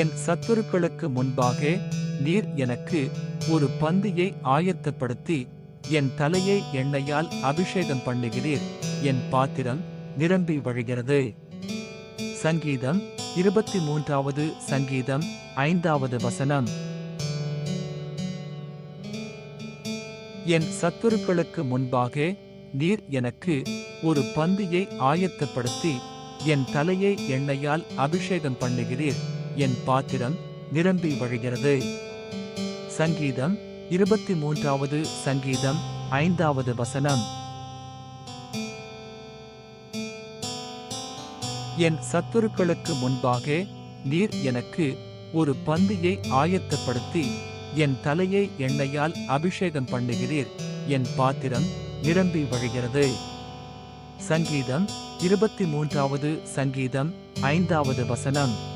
என் சத்துருக்களுக்கு முன்பாக நீர் எனக்கு ஒரு பந்தியை ஆயத்தப்படுத்தி என் தலையை எண்ணெயால் அபிஷேகம் பண்ணுகிறீர். என் பாத்திரம் நிரம்பி வழிகிறது. சங்கீதம் இருபத்தி மூன்றாவது சங்கீதம் ஐந்தாவது வசனம். என் சத்துருக்களுக்கு முன்பாக நீர் எனக்கு ஒரு பந்தியை ஆயத்தப்படுத்தி என் தலையை எண்ணெயால் அபிஷேகம் பண்ணுகிறீர். என் பாத்திரம் நிரம்பி வழிகிறது. சங்கீதம் இருபத்தி மூன்றாவது சங்கீதம் ஐந்தாவது வசனம். என் சத்துருக்களுக்கு முன்பாக நீர் எனக்கு ஒரு பந்தியை ஆயத்தப்படுத்தி என் தலையை எண்ணெயால் அபிஷேகம் பண்ணுகிறீர். என் பாத்திரம் நிரம்பி வழிகிறது. சங்கீதம் இருபத்தி மூன்றாவது சங்கீதம் ஐந்தாவது வசனம்.